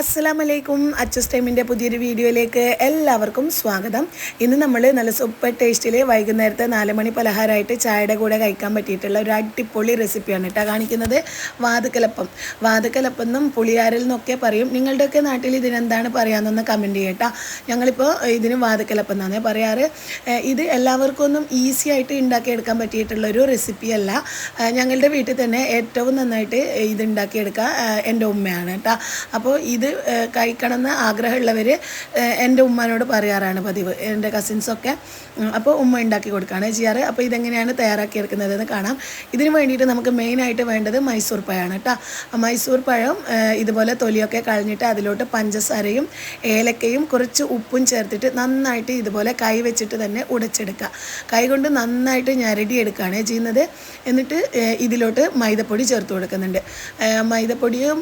അസ്സലാമലൈക്കും. അച്ചസ് ടൈമിന്റെ പുതിയൊരു വീഡിയോയിലേക്ക് എല്ലാവർക്കും സ്വാഗതം. ഇന്ന് നമ്മൾ നല്ല സൂപ്പർ ടേസ്റ്റിൽ വൈകുന്നേരത്തെ നാല് മണി പലഹാരമായിട്ട് ചായയുടെ കൂടെ കഴിക്കാൻ പറ്റിയിട്ടുള്ള ഒരു അടിപൊളി റെസിപ്പിയാണ് കേട്ടോ കാണിക്കുന്നത്. വാതുക്കലപ്പം. വാതുക്കലപ്പം എന്നും പുളിയാരൽ എന്നൊക്കെ പറയും. നിങ്ങളുടെയൊക്കെ നാട്ടിൽ ഇതിനെന്താണ് പറയാമെന്നൊന്ന് കമന്റ് ചെയ്യട്ടോ ഞങ്ങളിപ്പോൾ ഇതിന് വാതുക്കലപ്പം എന്നാണ് പറയാറ്. ഇത് എല്ലാവർക്കും ഒന്നും ഈസി ആയിട്ട് ഉണ്ടാക്കിയെടുക്കാൻ പറ്റിയിട്ടുള്ള ഒരു റെസിപ്പിയല്ല ഞങ്ങളുടെ വീട്ടിൽ തന്നെ ഏറ്റവും നന്നായിട്ട് ഇത് ഉണ്ടാക്കിയെടുക്കുക എന്റെ ഉമ്മയാണ് കേട്ടോ അപ്പോൾ ഇത് കഴിക്കണമെന്ന് ആഗ്രഹമുള്ളവർ എന്റെ ഉമ്മാനോട് പറയാറാണ് പതിവ്. എന്റെ കസിൻസൊക്കെ അപ്പോൾ ഉമ്മ ഉണ്ടാക്കി കൊടുക്കുകയാണ് ചെയ്യാറ് അപ്പോൾ ഇതെങ്ങനെയാണ് തയ്യാറാക്കിയെടുക്കുന്നതെന്ന് കാണാം. ഇതിന് വേണ്ടിയിട്ട് നമുക്ക് മെയിനായിട്ട് വേണ്ടത് മൈസൂർ പഴമാണ് കേട്ടോ മൈസൂർ പഴം ഇതുപോലെ തൊലിയൊക്കെ കളഞ്ഞിട്ട് അതിലോട്ട് പഞ്ചസാരയും ഏലക്കയും കുറച്ച് ഉപ്പും ചേർത്തിട്ട് നന്നായിട്ട് ഇതുപോലെ കൈ വെച്ചിട്ട് തന്നെ ഉടച്ചെടുക്കുക കൈ കൊണ്ട് നന്നായിട്ട് ഞരടി എടുക്കുകയാണ് ചെയ്യുന്നത്. എന്നിട്ട് ഇതിലോട്ട് മൈദപ്പൊടി ചേർത്ത് കൊടുക്കുന്നുണ്ട്. മൈദപ്പൊടിയും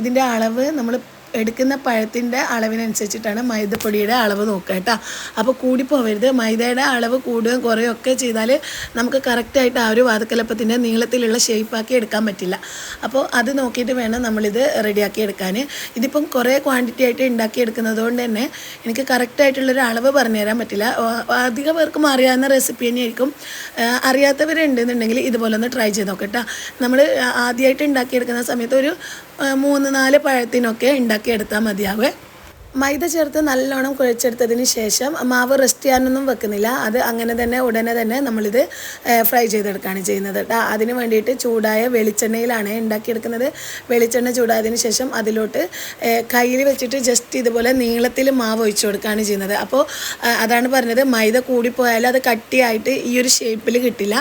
ഇതിന്റെ അളവ് നമ്മൾ എടുക്കുന്ന പഴത്തിന്റെ അളവിനനുസരിച്ചിട്ടാണ് മൈദപ്പൊടിയുടെ അളവ് നോക്കുക കേട്ടോ. അപ്പോൾ കൂടിപ്പോവരുത്. മൈദയുടെ അളവ് കൂടുകയും കുറയുകയും ഒക്കെ ചെയ്താൽ നമുക്ക് കറക്റ്റായിട്ട് ആ ഒരു വാതക്കലപ്പത്തിന്റെ നീളത്തിലുള്ള ഷേപ്പാക്കി എടുക്കാൻ പറ്റില്ല. അപ്പോൾ അത് നോക്കിയിട്ട് വേണം നമ്മളിത് റെഡിയാക്കി എടുക്കാൻ ഇതിപ്പം കുറേ ക്വാണ്ടിറ്റി ആയിട്ട് ഉണ്ടാക്കി എടുക്കുന്നത് കൊണ്ട് തന്നെ എനിക്ക് കറക്റ്റായിട്ടുള്ളൊരു അളവ് പറഞ്ഞു തരാൻ പറ്റില്ല. അധിക പേർക്കും അറിയാവുന്ന റെസിപ്പി തന്നെയായിരിക്കും. അറിയാത്തവരുണ്ടെന്നുണ്ടെങ്കിൽ ഇതുപോലെ ഒന്ന് ട്രൈ ചെയ്ത് നോക്കട്ടോ നമ്മൾ ആദ്യമായിട്ട് ഉണ്ടാക്കിയെടുക്കുന്ന സമയത്ത് ഒരു മൂന്ന് നാല് പഴത്തിനൊക്കെ ഉണ്ടാക്കിയെടുത്താൽ മതിയാവേ. മൈദ ചേർത്ത് നല്ലോണം കുഴച്ചെടുത്തതിന് ശേഷം മാവ് റെസ്റ്റ് ചെയ്യാനൊന്നും വെക്കുന്നില്ല. അത് അങ്ങനെ തന്നെ ഉടനെ തന്നെ നമ്മളിത് ഫ്രൈ ചെയ്തെടുക്കുകയാണ് ചെയ്യുന്നത്. കേട്ടോ അതിന് വേണ്ടിയിട്ട് ചൂടായ വെളിച്ചെണ്ണയിലാണ് ഉണ്ടാക്കിയെടുക്കുന്നത്. വെളിച്ചെണ്ണ ചൂടായതിന് ശേഷം അതിലോട്ട് കയ്യിൽ വെച്ചിട്ട് ജസ്റ്റ് ഇതുപോലെ നീളത്തിൽ മാവ് ഒഴിച്ചു കൊടുക്കുകയാണ് ചെയ്യുന്നത്. അപ്പോൾ അതാണ് പറഞ്ഞത്. മൈദ കൂടിപ്പോയാലും അത് കട്ടിയായിട്ട് ഈ ഒരു ഷേപ്പിൽ കിട്ടില്ല.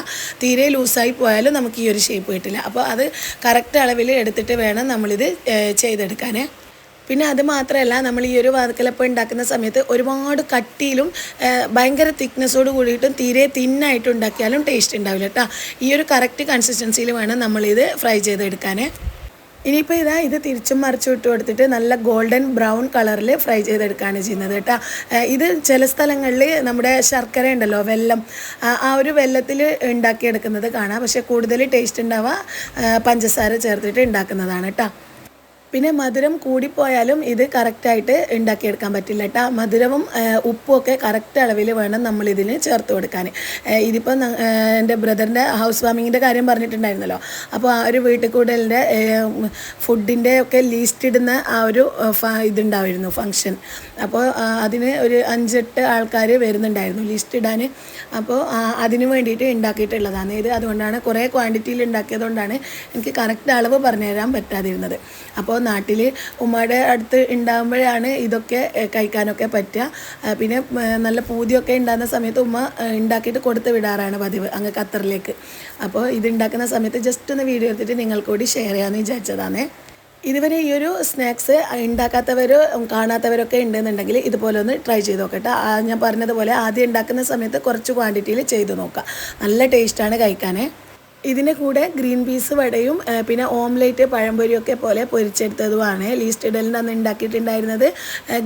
തീരെ ലൂസായി പോയാലും നമുക്ക് ഈ ഒരു ഷേപ്പ് കിട്ടില്ല. അപ്പോൾ അത് കറക്റ്റ് അളവിൽ എടുത്തിട്ട് വേണം നമ്മളിത് ചെയ്തെടുക്കാനേ. പിന്നെ അത് മാത്രമല്ല നമ്മൾ ഈ ഒരു വാതക്കലപ്പം ഉണ്ടാക്കുന്ന സമയത്ത് ഒരുപാട് കട്ടിയിലും ഭയങ്കര തിക്നെസ്സോട് കൂടിയിട്ടും തീരെ തിന്നായിട്ട് ഉണ്ടാക്കിയാലും ടേസ്റ്റ് ഉണ്ടാവില്ല കേട്ടോ ഈ ഒരു കറക്റ്റ് കൺസിസ്റ്റൻസിയിൽ വേണം നമ്മളിത് ഫ്രൈ ചെയ്തെടുക്കാൻ ഇനിയിപ്പോൾ ഇതാ ഇത് തിരിച്ചും മറിച്ചും ഇട്ട് കൊടുത്തിട്ട് നല്ല ഗോൾഡൻ ബ്രൗൺ കളറിൽ ഫ്രൈ ചെയ്തെടുക്കുകയാണ് ചെയ്യുന്നത് കേട്ടോ ഇത് ചില സ്ഥലങ്ങളിൽ നമ്മുടെ ശർക്കര ഉണ്ടല്ലോ വെല്ലം ആ ഒരു വെല്ലത്തിൽ ഉണ്ടാക്കിയെടുക്കുന്നത് കാണാം. പക്ഷേ കൂടുതൽ ടേസ്റ്റ് ഉണ്ടാവുക പഞ്ചസാര ചേർത്തിട്ട് ഉണ്ടാക്കുന്നതാണ് കേട്ടോ പിന്നെ മധുരം കൂടിപ്പോയാലും ഇത് കറക്റ്റായിട്ട് ഉണ്ടാക്കിയെടുക്കാൻ പറ്റില്ല കേട്ടോ മധുരവും ഉപ്പും ഒക്കെ കറക്റ്റ് അളവിൽ വേണം നമ്മൾ ഇതിന് ചേർത്ത് കൊടുക്കാൻ. ഇതിപ്പോൾ എന്റെ ബ്രദറിന്റെ ഹൗസ് വാമിങ്ങിന്റെ കാര്യം പറഞ്ഞിട്ടുണ്ടായിരുന്നല്ലോ. അപ്പോൾ ആ ഒരു വീട്ടിൽ ഫുഡിന്റെ ഒക്കെ ലീസ്റ്റ് ഇടുന്ന ആ ഒരു ഇതുണ്ടായിരുന്നു ഫങ്ഷൻ അപ്പോൾ അതിന് ഒരു അഞ്ചെട്ട് ആൾക്കാർ വരുന്നുണ്ടായിരുന്നു ലിസ്റ്റ് ഇടാൻ അപ്പോൾ അതിന് വേണ്ടിയിട്ട് ഉണ്ടാക്കിയിട്ടുള്ളതാണ് ഇത് അതുകൊണ്ടാണ് കുറേ ക്വാണ്ടിറ്റിയിൽ ഉണ്ടാക്കിയതുകൊണ്ടാണ് എനിക്ക് കറക്റ്റ് അളവ് പറഞ്ഞു തരാൻ പറ്റാതിരുന്നത്. അപ്പോൾ നാട്ടിൽ ഉമ്മയുടെ അടുത്ത് ഉണ്ടാകുമ്പോഴാണ് ഇതൊക്കെ കഴിക്കാനൊക്കെ പറ്റുക പിന്നെ നല്ല പൂതിയൊക്കെ ഉണ്ടാകുന്ന സമയത്ത് ഉമ്മ ഉണ്ടാക്കിയിട്ട് കൊടുത്ത് വിടാറാണ് പതിവ് അങ്ങ് ഖത്തറിലേക്ക്. അപ്പോൾ ഇത് ഉണ്ടാക്കുന്ന സമയത്ത് ജസ്റ്റ് ഒന്ന് വീഡിയോ എടുത്തിട്ട് നിങ്ങൾക്ക് കൂടി ഷെയർ ചെയ്യാമെന്ന് വിചാരിച്ചതാണേ. ഇതുവരെ ഈ ഒരു സ്നാക്സ് ഉണ്ടാക്കാത്തവരോ കാണാത്തവരൊക്കെ ഉണ്ടെന്നുണ്ടെങ്കിൽ ഇതുപോലെ ഒന്ന് ട്രൈ ചെയ്ത് നോക്കട്ടെ. ഞാൻ പറഞ്ഞതുപോലെ ആദ്യം ഉണ്ടാക്കുന്ന സമയത്ത് കുറച്ച് ക്വാണ്ടിറ്റിയിൽ ചെയ്ത് നോക്കാം. നല്ല ടേസ്റ്റാണ് കഴിക്കാനേ. ഇതിന്റെ കൂടെ ഗ്രീൻ പീസ് വടയും പിന്നെ ഓംലേറ്റ് പഴംപൊരിയൊക്കെ പോലെ പൊരിച്ചെടുത്തതുമാണ്. ലീസ്റ്റ് ഇടലിന്റെ അന്ന് ഉണ്ടാക്കിയിട്ടുണ്ടായിരുന്നത്.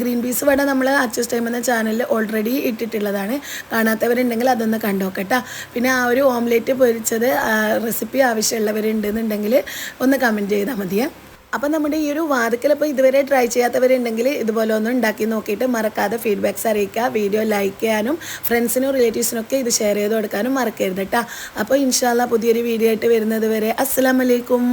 ഗ്രീൻ പീസ് വട നമ്മൾ അച്ചസ് ടൈം എന്ന ചാനലിൽ ഓൾറെഡി ഇട്ടിട്ടുള്ളതാണ്. കാണാത്തവരുണ്ടെങ്കിൽ അതൊന്ന് കണ്ടോക്കട്ട. പിന്നെ ആ ഒരു ഓംലേറ്റ് പൊരിച്ചത് റെസിപ്പി ആവശ്യമുള്ളവരുണ്ടെന്നുണ്ടെങ്കിൽ ഒന്ന് കമന്റ് ചെയ്താൽ മതിയേ. അപ്പം നമ്മുടെ ഈ ഒരു വാതിക്കലപ്പോൾ ഇതുവരെ ട്രൈ ചെയ്യാത്തവരുണ്ടെങ്കിൽ ഇതുപോലെ ഒന്ന് ഉണ്ടാക്കി നോക്കിയിട്ട് മറക്കാതെ ഫീഡ്ബാക്ക്സ് അറിയിക്കുക. വീഡിയോ ലൈക്ക് ചെയ്യാനും ഫ്രണ്ട്സിനും റിലേറ്റീവ്സിനൊക്കെ ഇത് ഷെയർ ചെയ്ത് കൊടുക്കാനും മറക്കരുത് കേട്ടോ അപ്പോൾ ഇൻഷാല്ല പുതിയൊരു വീഡിയോ ആയിട്ട് വരുന്നത് വരെ അസ്സലാമലൈക്കും